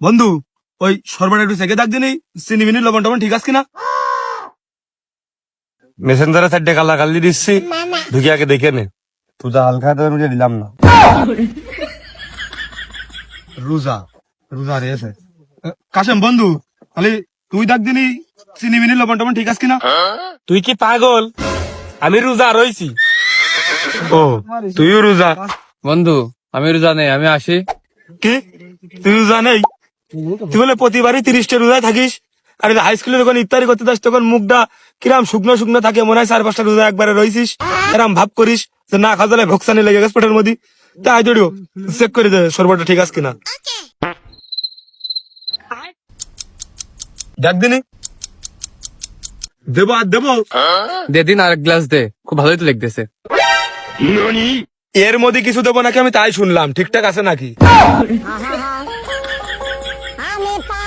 বন্ধু ওই সরবার একটু সেকে দাগ দিনি চিনি মিনি লবণ টবণ ঠিক আছে কিনা? মেসেঞ্জারে চারটে কালা কালি দিচ্ছি ঢুকে আগে দেখে নে। তুই যা হালকা তো আমি দিলাম না। রোজা রোজা রে আছে। কাশেম বন্ধু খালি তুই দাগ দিনি চিনি মিনি লবণ টবণ ঠিক আছে কিনা? তুই কি পাগল? আমি রোজা রইছি। ও তুইও রোজা। বন্ধু আমি রোজা নেই আমি আসি। কি? তুই রোজা নেই? তুই বলে প্রতিবারই তিরিশটা রোজায় থাকিস? আর হাই স্কুলে যখন ইফতারি করতে যাস তখন মুখটা কিরাম শুকনো শুকনো থাকে মনে হয় চার পাঁচটা রোজা একবারে রইছিস। এরম ভাব করিস যে না খাওয়া ভোকসানি লেগে গেছে পেটের মধ্যে। তাই জড়িও চেক করে দে সরবরটা ঠিক আছে কিনা। দেখ দিনি। দেবো আর দেবো। দে দিন আর গ্লাস দে খুব ভালোই তো লিখতেছে এর মধ্যে কিছু দেবো নাকি আমি তাই শুনলাম ঠিকঠাক আছে নাকি? আমি